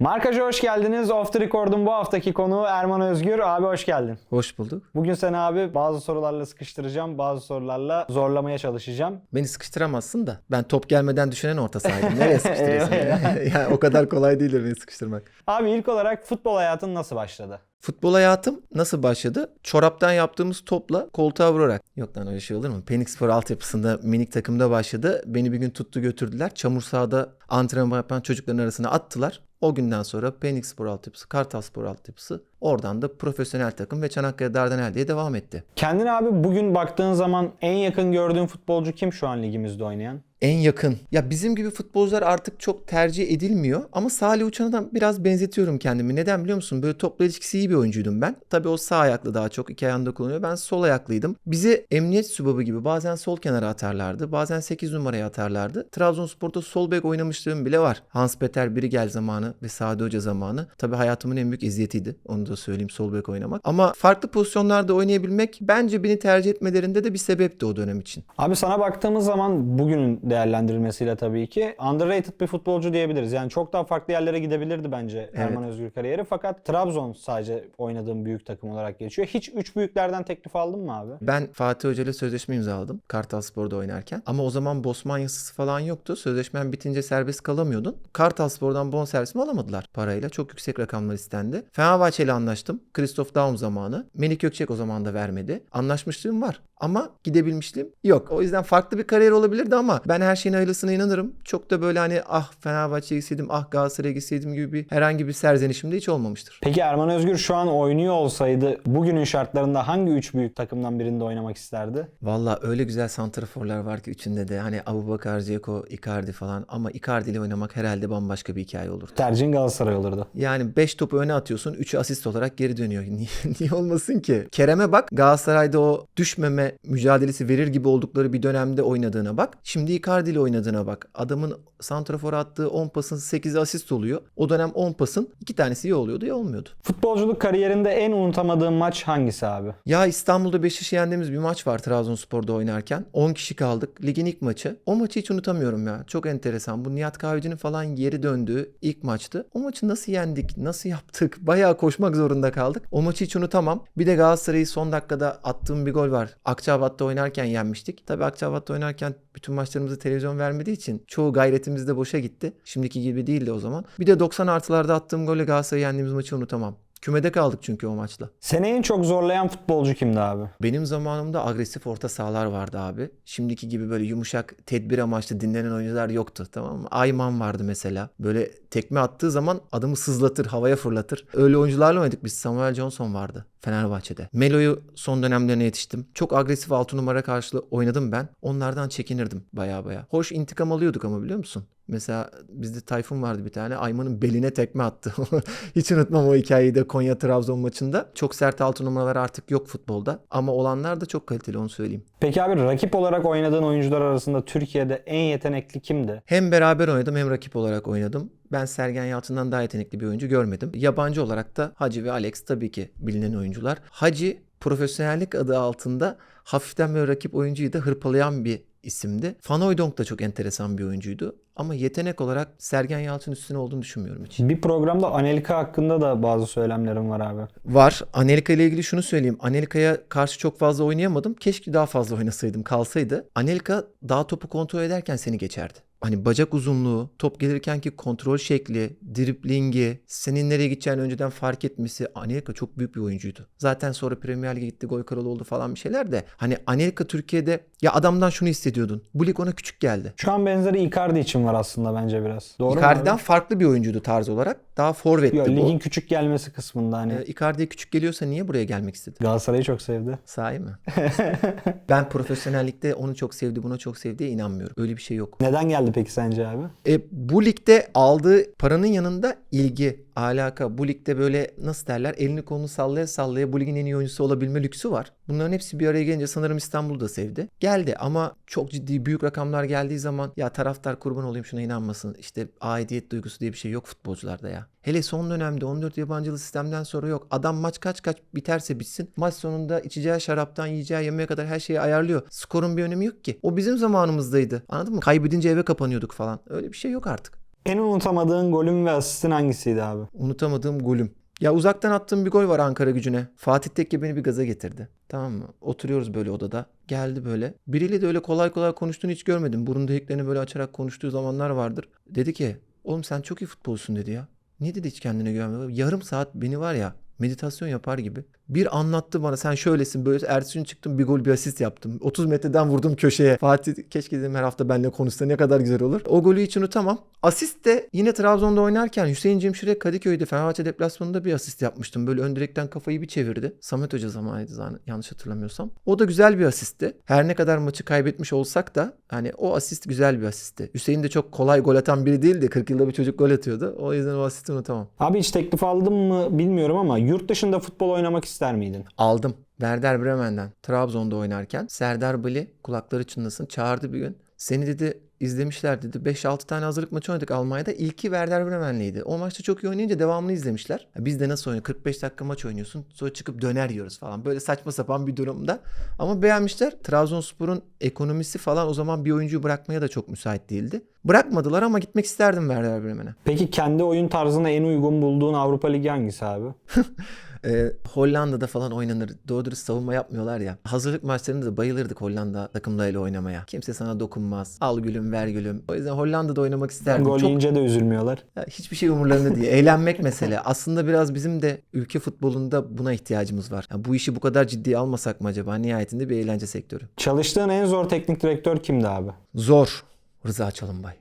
Markaj'a hoş geldiniz. Off the Record'un bu haftaki konuğu Erman Özgür. Abi hoş geldin. Hoş bulduk. Bugün seni abi bazı sorularla sıkıştıracağım, bazı sorularla zorlamaya çalışacağım. Beni sıkıştıramazsın da. Ben top gelmeden düşenen orta sahaydım. Nereye sıkıştırıyorsun? Eyvah. yani o kadar kolay değildir beni sıkıştırmak. Abi ilk olarak futbol hayatın nasıl başladı? Futbol hayatım nasıl başladı? Çoraptan yaptığımız topla koltuğa vurarak. Yok lan öyle şey olur mu? Penix Spor altyapısında minik takımda başladı. Beni bir gün tuttu götürdüler. Çamur sahada antrenman yapan çocukların arasına attılar. O günden sonra Penix Spor altyapısı, Kartal Spor altyapısı oradan da profesyonel takım ve Çanakkale Dardanel diye devam etti. Kendine abi bugün baktığın zaman en yakın gördüğün futbolcu kim şu an ligimizde oynayan? En yakın. Ya bizim gibi futbolcular artık çok tercih edilmiyor ama Salih Uçan'a da biraz benzetiyorum kendimi. Neden biliyor musun? Böyle topla ilişkisi iyi bir oyuncuydum ben. Tabii o sağ ayaklı daha çok iki ayağında kullanıyor. Ben sol ayaklıydım. Bizi emniyet subabı gibi bazen sol kenara atarlardı. Bazen 8 numaraya atarlardı. Trabzonspor'da sol bek oynamışlığım bile var. Hans Peter Birigel zamanı ve Sadi Hoca zamanı. Tabii hayatımın en büyük eziyetiydi. Onu da söyleyeyim sol bek oynamak. Ama farklı pozisyonlarda oynayabilmek bence beni tercih etmelerinde de bir sebepti o dönem için. Abi sana baktığımız zaman bugünün değerlendirilmesiyle tabii ki underrated bir futbolcu diyebiliriz. Yani çok daha farklı yerlere gidebilirdi bence Erman Özgür kariyeri. Fakat Trabzon sadece oynadığım büyük takım olarak geçiyor. Hiç üç büyüklerden teklif aldın mı abi? Ben Fatih Hoca ile sözleşme imzaladım Kartal Spor'da oynarken. Ama o zaman Bosman yasası falan yoktu. Sözleşmen bitince serbest kalamıyordun. Kartal Spor'dan bonservisimi alamadılar parayla. Çok yüksek rakamlar istendi. Fenerbahçe ile anlaştım. Christoph Daum zamanı. Melih Gökçek o zaman da vermedi. Anlaşmışlığım var. Ama gidebilmişliğim yok. O yüzden farklı bir kariyer olabilirdi ama ben her şeyin hayırlısına inanırım. Çok da böyle hani ah Fenerbahçe'ye gitseydim, ah Galatasaray'a gitseydim gibi bir herhangi bir serzenişim de hiç olmamıştır. Peki Erman Özgür şu an oynuyor olsaydı bugünün şartlarında hangi üç büyük takımdan birinde oynamak isterdi? Valla öyle güzel santraforlar var ki üçünde de. Hani Abubakar, Dzeko, Icardi falan. Ama Icardi ile oynamak herhalde bambaşka bir hikaye olur. Tercihin Galatasaray olurdu. Yani 5 topu öne atıyorsun. 3'ü asist olarak geri dönüyor. Niye, niye olmasın ki? Kerem'e bak. Galatasaray'da o düşmeme mücadelesi verir gibi oldukları bir dönemde oynadığına bak. Şimdi Icardi ile oynadığına bak. Adamın santrafora attığı 10 pasın 8'i asist oluyor. O dönem 10 pasın 2 tanesi ya oluyordu ya olmuyordu. Futbolculuk kariyerinde en unutamadığın maç hangisi abi? Ya İstanbul'da Beşiktaş'ı yendiğimiz bir maç var Trabzonspor'da oynarken. 10 kişi kaldık. Ligin ilk maçı. O maçı hiç unutamıyorum ya. Çok enteresan. Bu Nihat Kahveci'nin falan geri döndüğü ilk maçtı. O maçı nasıl yendik? Nasıl yaptık? Bayağı koşmak zorunda kaldık. O maçı hiç unutamam. Bir de Galatasaray'ı son dakikada attığım bir gol var. Akçabat'ta oynarken yenmiştik. Tabii Akçabat'ta oynarken bütün maçlarımızı televizyon vermediği için çoğu gayretimiz de boşa gitti. Şimdiki gibi değildi o zaman. Bir de 90 artılarda attığım golle Galatasaray'ı yendiğimiz maçı unutamam. Kümede kaldık çünkü o maçla. Seni en çok zorlayan futbolcu kimdi abi? Benim zamanımda agresif orta sahalar vardı abi. Şimdiki gibi böyle yumuşak tedbir amaçlı dinlenen oyuncular yoktu tamam mı? Ayman vardı mesela. Böyle tekme attığı zaman adamı sızlatır, havaya fırlatır. Öyle oyuncularla oynadık biz. Samuel Johnson vardı Fenerbahçe'de. Melo'yu son dönemlerine yetiştim. Çok agresif 6 numara karşılığı oynadım ben. Onlardan çekinirdim baya baya. Hoş intikam alıyorduk ama biliyor musun? Mesela bizde Tayfun vardı bir tane. Ayman'ın beline tekme attı. Hiç unutmam o hikayeyi de Konya Trabzon maçında. Çok sert altı numaralar artık yok futbolda. Ama olanlar da çok kaliteli onu söyleyeyim. Peki abi rakip olarak oynadığın oyuncular arasında Türkiye'de en yetenekli kimdi? Hem beraber oynadım hem rakip olarak oynadım. Ben Sergen Yalçın'dan daha yetenekli bir oyuncu görmedim. Yabancı olarak da Hacı ve Alex tabii ki bilinen oyuncular. Hacı profesyonellik adı altında hafiften böyle rakip oyuncuyu da hırpalayan bir isimdi. Van Hooijdonk da çok enteresan bir oyuncuydu. Ama yetenek olarak Sergen Yalçın üstüne olduğunu düşünmüyorum hiç. Bir programda Anelka hakkında da bazı söylemlerim var abi. Var. Anelka ile ilgili şunu söyleyeyim. Anelka'ya karşı çok fazla oynayamadım. Keşke daha fazla oynasaydım kalsaydı. Anelka daha topu kontrol ederken seni geçerdi. Hani bacak uzunluğu, top gelirkenki kontrol şekli, driblingi, senin nereye gideceğini önceden fark etmesi Anelka çok büyük bir oyuncuydu. Zaten sonra Premier Lig'e gitti, gol kralı oldu falan bir şeyler de. Hani Anelka Türkiye'de ya adamdan şunu hissediyordun. Bu lig ona küçük geldi. Şu an benzeri Icardi için var aslında bence biraz. Doğru mu Icardi'den abi? farklı bir oyuncuydu tarz olarak. Daha forvetti bu. ligin küçük gelmesi kısmında hani. Ee, Icardi'ye küçük geliyorsa niye buraya gelmek istedi? Galatasaray'ı çok sevdi. Sahi mi? ben profesyonellikte onu çok sevdi, bunu çok sevdiye inanmıyorum. Öyle bir şey yok. Neden geldi peki sence abi? E, bu ligde aldığı paranın yanında ilgi, alaka. Bu ligde böyle nasıl derler elini kolunu sallaya sallaya bu ligin en iyi oyuncusu olabilme lüksü var. Bunların hepsi bir araya gelince sanırım İstanbul'u da sevdi. Geldi ama çok ciddi büyük rakamlar geldiği zaman ya taraftar kurban olayım şuna inanmasın. İşte aidiyet duygusu diye bir şey yok futbolcularda ya. Hele son dönemde 14 yabancılı sistemden sonra yok. Adam maç kaç kaç biterse bitsin. Maç sonunda içeceği şaraptan yiyeceği yemeğe kadar her şeyi ayarlıyor. Skorun bir önemi yok ki. O bizim zamanımızdaydı. Anladın mı? Kaybedince eve kapanıyorduk falan. Öyle bir şey yok artık. En unutamadığın golün ve asistin hangisiydi abi? Unutamadığım golüm. Ya uzaktan attığım bir gol var Ankara gücüne. Fatih Tekke beni bir gaza getirdi. Tamam mı? Oturuyoruz böyle odada. Geldi böyle. Biriyle de öyle kolay kolay konuştuğunu hiç görmedim. Burun deliklerini böyle açarak konuştuğu zamanlar vardır. Dedi ki oğlum sen çok iyi futbolsun dedi ya. Niye dedi hiç kendine güvenmiyor? Yarım saat beni var ya meditasyon yapar gibi. Bir anlattı bana sen şöylesin böyle ertesi gün çıktım bir gol bir asist yaptım. 30 metreden vurdum köşeye. Fatih keşke dedim her hafta benimle konuşsa ne kadar güzel olur. O golü hiç unutamam. Asist de yine Trabzon'da oynarken Hüseyin Cemşir'e Kadıköy'de Fenerbahçe deplasmanında bir asist yapmıştım. Böyle ön direkten kafayı bir çevirdi. Samet Hoca zamanıydı zaten yanlış hatırlamıyorsam. O da güzel bir asistti. Her ne kadar maçı kaybetmiş olsak da hani o asist güzel bir asistti. Hüseyin de çok kolay gol atan biri değildi. 40 yılda bir çocuk gol atıyordu. O yüzden o asisti unutamam. Abi hiç teklif aldın mı bilmiyorum ama yurt dışında futbol oynamak ister miydin? Aldım. Werder Bremen'den Trabzon'da oynarken Serdar Bali kulakları çınlasın çağırdı bir gün. Seni dedi izlemişler dedi. 5-6 tane hazırlık maçı oynadık Almanya'da. İlki Werder Bremen'liydi. O maçta çok iyi oynayınca devamlı izlemişler. Ya Biz de nasıl oynuyor? 45 dakika maç oynuyorsun. Sonra çıkıp döner yiyoruz falan. Böyle saçma sapan bir durumda. Ama beğenmişler. Trabzonspor'un ekonomisi falan o zaman bir oyuncuyu bırakmaya da çok müsait değildi. Bırakmadılar ama gitmek isterdim Werder Bremen'e. Peki kendi oyun tarzına en uygun bulduğun Avrupa Ligi hangisi abi? Ee, Hollanda'da falan oynanır. Doğru dürüst savunma yapmıyorlar ya. Hazırlık maçlarında da bayılırdık Hollanda takımlarıyla oynamaya. Kimse sana dokunmaz. Al gülüm ver gülüm. O yüzden Hollanda'da oynamak isterdim. Gol Çok yiyince de üzülmüyorlar. Ya hiçbir şey umurlarında değil. Eğlenmek mesele. Aslında biraz bizim de ülke futbolunda buna ihtiyacımız var. Ya bu işi bu kadar ciddiye almasak mı acaba? Nihayetinde bir eğlence sektörü. Çalıştığın en zor teknik direktör kimdi abi? Zor. Rıza Çalınbay.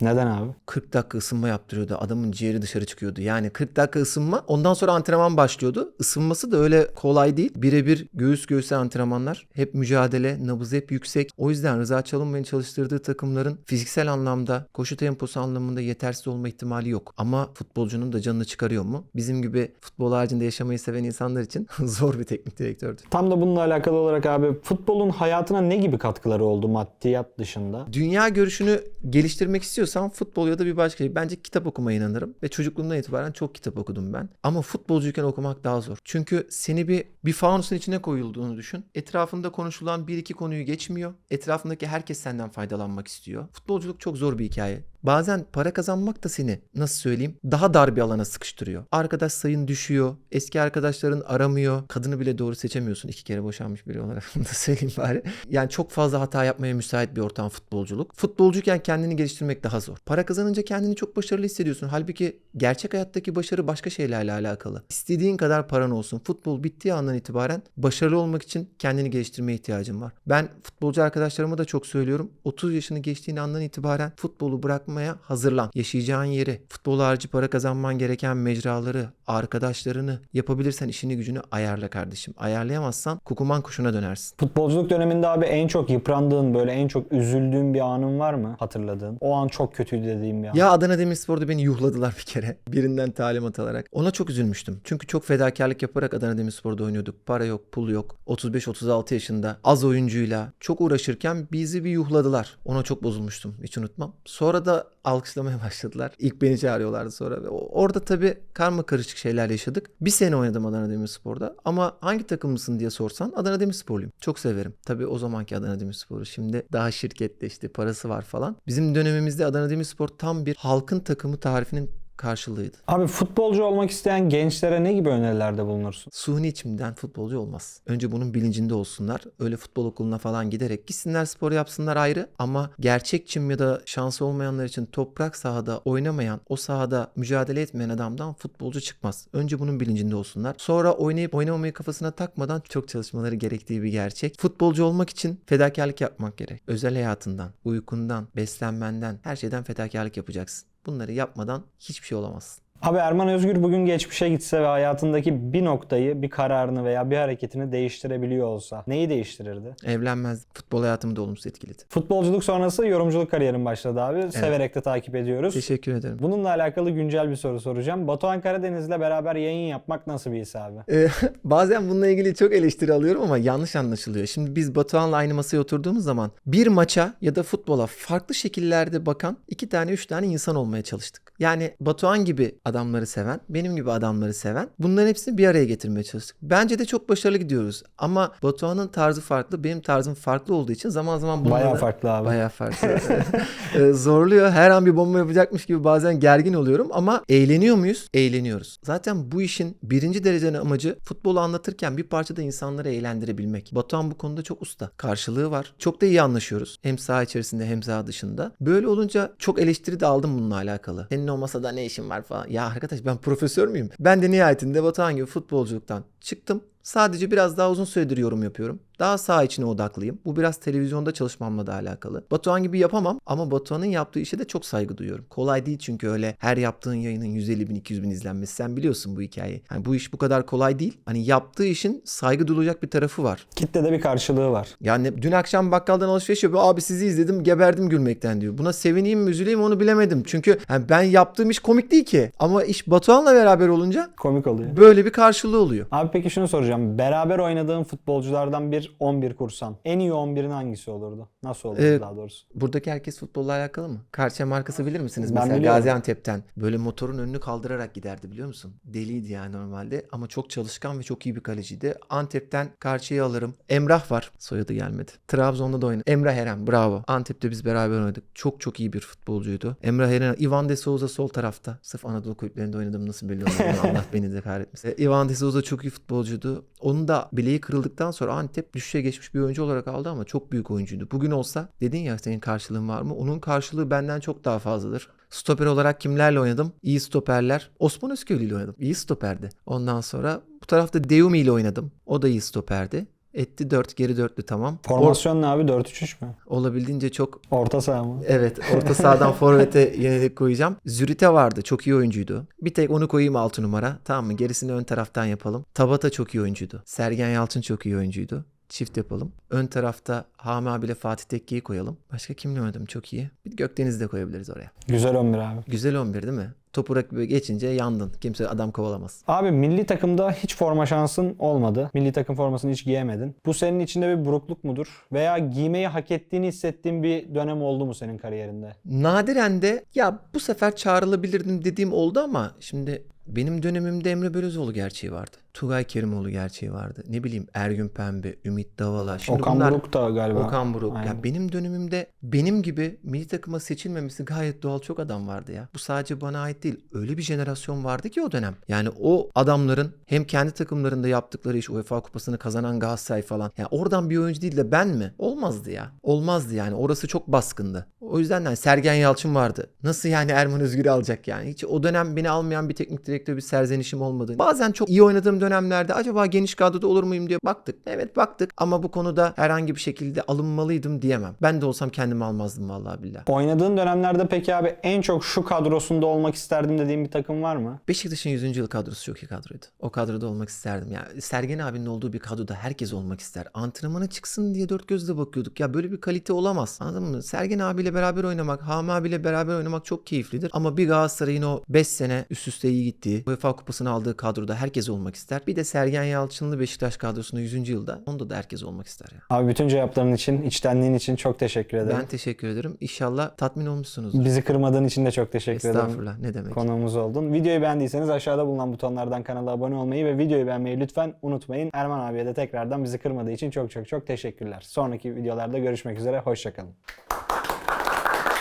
Neden abi? 40 dakika ısınma yaptırıyordu. Adamın ciğeri dışarı çıkıyordu. Yani 40 dakika ısınma. Ondan sonra antrenman başlıyordu. Isınması da öyle kolay değil. Birebir göğüs göğüse antrenmanlar. Hep mücadele, nabız hep yüksek. O yüzden Rıza Çalınbay'ın çalıştırdığı takımların fiziksel anlamda, koşu temposu anlamında yetersiz olma ihtimali yok. Ama futbolcunun da canını çıkarıyor mu? Bizim gibi futbol haricinde yaşamayı seven insanlar için zor bir teknik direktördü. Tam da bununla alakalı olarak abi futbolun hayatına ne gibi katkıları oldu maddiyat dışında? Dünya görüşünü geliştirmek istiyorsan futbol ya da bir başka şey. Bence kitap okumaya inanırım. Ve çocukluğumdan itibaren çok kitap okudum ben. Ama futbolcuyken okumak daha zor. Çünkü seni bir, bir fanusun içine koyulduğunu düşün. Etrafında konuşulan bir iki konuyu geçmiyor. Etrafındaki herkes senden faydalanmak istiyor. Futbolculuk çok zor bir hikaye. Bazen para kazanmak da seni nasıl söyleyeyim daha dar bir alana sıkıştırıyor. Arkadaş sayın düşüyor. Eski arkadaşların aramıyor. Kadını bile doğru seçemiyorsun. iki kere boşanmış biri olarak bunu da söyleyeyim bari. Yani çok fazla hata yapmaya müsait bir ortam futbolculuk. Futbolcuyken kendini geliştirmek daha zor. Para kazanınca kendini çok başarılı hissediyorsun. Halbuki gerçek hayattaki başarı başka şeylerle alakalı. İstediğin kadar paran olsun. Futbol bittiği andan itibaren başarılı olmak için kendini geliştirmeye ihtiyacın var. Ben futbolcu arkadaşlarıma da çok söylüyorum. 30 yaşını geçtiğin andan itibaren futbolu bırakmaya hazırlan. Yaşayacağın yeri, futbol harici para kazanman gereken mecraları, arkadaşlarını yapabilirsen işini gücünü ayarla kardeşim. Ayarlayamazsan kukuman kuşuna dönersin. Futbolculuk döneminde abi en çok yıprandığın böyle en çok üzüldüğün bir anın var mı hatırladığın? O an çok kötüydü dediğim bir an. Ya Adana Demirspor'da beni yuhladılar bir kere. Birinden talimat alarak. Ona çok üzülmüştüm. Çünkü çok fedakarlık yaparak Adana Demirspor'da oynuyorduk. Para yok, pul yok. 35-36 yaşında az oyuncuyla çok uğraşırken bizi bir yuhladılar. Ona çok bozulmuştum. Hiç unutmam. Sonra da alkışlamaya başladılar. İlk beni çağırıyorlardı sonra. Ve orada tabii karma karışık şeyler yaşadık. Bir sene oynadım Adana Demirspor'da. Ama hangi takımlısın diye sorsan Adana Demirsporluyum. Çok severim. Tabii o zamanki Adana Demirspor'u. Şimdi daha şirketleşti, parası var falan. Bizim dönemimizde Adana Demirspor tam bir halkın takımı tarifinin karşılığıydı. Abi futbolcu olmak isteyen gençlere ne gibi önerilerde bulunursun? Suni içimden futbolcu olmaz. Önce bunun bilincinde olsunlar. Öyle futbol okuluna falan giderek gitsinler spor yapsınlar ayrı. Ama gerçek çim ya da şansı olmayanlar için toprak sahada oynamayan, o sahada mücadele etmeyen adamdan futbolcu çıkmaz. Önce bunun bilincinde olsunlar. Sonra oynayıp oynamamayı kafasına takmadan çok çalışmaları gerektiği bir gerçek. Futbolcu olmak için fedakarlık yapmak gerek. Özel hayatından, uykundan, beslenmenden, her şeyden fedakarlık yapacaksın. Bunları yapmadan hiçbir şey olamazsın. Abi Erman Özgür bugün geçmişe gitse ve hayatındaki bir noktayı, bir kararını veya bir hareketini değiştirebiliyor olsa neyi değiştirirdi? Evlenmez. Futbol hayatımı da olumsuz etkiledi. Futbolculuk sonrası yorumculuk kariyerin başladı abi. Severek de takip ediyoruz. Teşekkür ederim. Bununla alakalı güncel bir soru soracağım. Batuhan Karadeniz'le beraber yayın yapmak nasıl bir his abi? Ee, bazen bununla ilgili çok eleştiri alıyorum ama yanlış anlaşılıyor. Şimdi biz Batuhan'la aynı masaya oturduğumuz zaman bir maça ya da futbola farklı şekillerde bakan iki tane üç tane insan olmaya çalıştık. Yani Batuhan gibi adamları seven, benim gibi adamları seven. Bunların hepsini bir araya getirmeye çalıştık. Bence de çok başarılı gidiyoruz. Ama Batuhan'ın tarzı farklı, benim tarzım farklı olduğu için zaman zaman bunları... Bayağı farklı abi. Bayağı farklı. Ee, Zorluyor. Her an bir bomba yapacakmış gibi bazen gergin oluyorum ama eğleniyor muyuz? Eğleniyoruz. Zaten bu işin birinci derecenin amacı futbolu anlatırken bir parçada insanları eğlendirebilmek. Batuhan bu konuda çok usta. Karşılığı var. Çok da iyi anlaşıyoruz. Hem saha içerisinde hem saha dışında. Böyle olunca çok eleştiri de aldım bununla alakalı. Senin o masada ne işin var falan. Ya arkadaş ben profesör müyüm? Ben de nihayetinde Batuhan gibi futbolculuktan çıktım. Sadece biraz daha uzun süredir yorum yapıyorum. Daha saha içine odaklıyım. Bu biraz televizyonda çalışmamla da alakalı. Batuhan gibi yapamam ama Batuhan'ın yaptığı işe de çok saygı duyuyorum. Kolay değil çünkü öyle her yaptığın yayının 150 bin 200 bin izlenmesi. Sen biliyorsun bu hikayeyi. Yani bu iş bu kadar kolay değil. Hani yaptığı işin saygı duyulacak bir tarafı var. Kitlede bir karşılığı var. Yani dün akşam bakkaldan alışveriş yapıyor. Abi sizi izledim geberdim gülmekten diyor. Buna sevineyim mi üzüleyim onu bilemedim. Çünkü yani ben yaptığım iş komik değil ki. Ama iş Batuhan'la beraber olunca Komik oluyor. böyle bir karşılığı oluyor. Abi peki şunu soracağım. Beraber oynadığın futbolculardan bir 11 kursan. En iyi 11'in hangisi olurdu? Nasıl olurdu Ee, daha doğrusu? Buradaki herkes futbolla alakalı mı? Karşıya markası bilir misiniz? Ben Mesela biliyorum. Gaziantep'ten böyle motorun önünü kaldırarak giderdi biliyor musun? Deliydi yani normalde ama çok çalışkan ve çok iyi bir kaleciydi. Antep'ten karşıya alırım. Emrah var. Soyadı gelmedi. Trabzon'da da oynadı. Emrah Eren bravo. Antep'te biz beraber oynadık. Çok çok iyi bir futbolcuydu. Emrah Eren, Ivan de Souza sol tarafta. Sırf Anadolu kulüplerinde oynadım nasıl belli olmadı. Allah beni de kahretmesin. Ivan de Souza çok iyi futbolcuydu. Onun da bileği kırıldıktan sonra Antep düşüşe geçmiş bir oyuncu olarak aldı ama çok büyük oyuncuydu. Bugün olsa dedin ya senin karşılığın var mı? Onun karşılığı benden çok daha fazladır. Stoper olarak kimlerle oynadım? İyi stoperler. Osman Özköylü ile oynadım. İyi stoperdi. Ondan sonra bu tarafta Deumi ile oynadım. O da iyi stoperdi. Etti 4 geri 4'lü tamam. Formasyon ne abi? 4-3-3 mü? Olabildiğince çok Orta saha mı? Evet orta sahadan forvete yönelik koyacağım. Zürite vardı çok iyi oyuncuydu. Bir tek onu koyayım 6 numara. Tamam mı? Gerisini ön taraftan yapalım. Tabata çok iyi oyuncuydu. Sergen Yalçın çok iyi oyuncuydu. Çift yapalım. Ön tarafta Hami abiyle Fatih Tekke'yi koyalım. Başka kimle oynadım çok iyi? Bir Gökdeniz'i de koyabiliriz oraya. Güzel 11 abi. Güzel 11 değil mi? Topu rakibe geçince yandın. Kimse adam kovalamaz. Abi milli takımda hiç forma şansın olmadı. Milli takım formasını hiç giyemedin. Bu senin içinde bir burukluk mudur? Veya giymeyi hak ettiğini hissettiğin bir dönem oldu mu senin kariyerinde? Nadiren de ya bu sefer çağrılabilirdim dediğim oldu ama şimdi benim dönemimde Emre Belözoğlu gerçeği vardı. Tugay Kerimoğlu gerçeği vardı. Ne bileyim Ergün Pembe, Ümit Davala. Şimdi Okan bunlar- Buruk da galiba. Okan Buruk. Aynen. Ya benim dönemimde benim gibi milli takıma seçilmemesi gayet doğal çok adam vardı ya. Bu sadece bana ait değil. Öyle bir jenerasyon vardı ki o dönem. Yani o adamların hem kendi takımlarında yaptıkları iş UEFA kupasını kazanan Galatasaray falan. Ya oradan bir oyuncu değil de ben mi? Olmazdı ya. Olmazdı yani. Orası çok baskındı. O yüzden yani Sergen Yalçın vardı. Nasıl yani Erman Özgür'ü alacak yani? Hiç o dönem beni almayan bir teknik direktör bir serzenişim olmadı. Bazen çok iyi oynadığım dönemlerde acaba geniş kadroda olur muyum diye baktık. Evet baktık ama bu konuda herhangi bir şekilde alınmalıydım diyemem. Ben de olsam kendimi almazdım vallahi billahi. Oynadığın dönemlerde peki abi en çok şu kadrosunda olmak isterdim dediğin bir takım var mı? Beşiktaş'ın 100. yıl kadrosu çok iyi kadroydu. O kadroda olmak isterdim. Yani Sergen abinin olduğu bir kadroda herkes olmak ister. Antrenmana çıksın diye dört gözle bakıyorduk. Ya böyle bir kalite olamaz. Anladın mı? Sergen abiyle beraber oynamak, Hami abiyle beraber oynamak çok keyiflidir. Ama bir Galatasaray'ın o 5 sene üst üste iyi gittiği, UEFA kupasını aldığı kadroda herkes olmak ister. Bir de Sergen Yalçınlı Beşiktaş kadrosunda 100. yılda onda da herkes olmak ister ya. Abi bütün cevapların için, içtenliğin için çok teşekkür ederim. Ben teşekkür ederim. İnşallah tatmin olmuşsunuzdur. Bizi kırmadığın için de çok teşekkür ederim. Estağfurullah. Ne demek? Konuğumuz oldun. Videoyu beğendiyseniz aşağıda bulunan butonlardan kanala abone olmayı ve videoyu beğenmeyi lütfen unutmayın. Erman abiye de tekrardan bizi kırmadığı için çok çok çok teşekkürler. Sonraki videolarda görüşmek üzere. Hoşçakalın.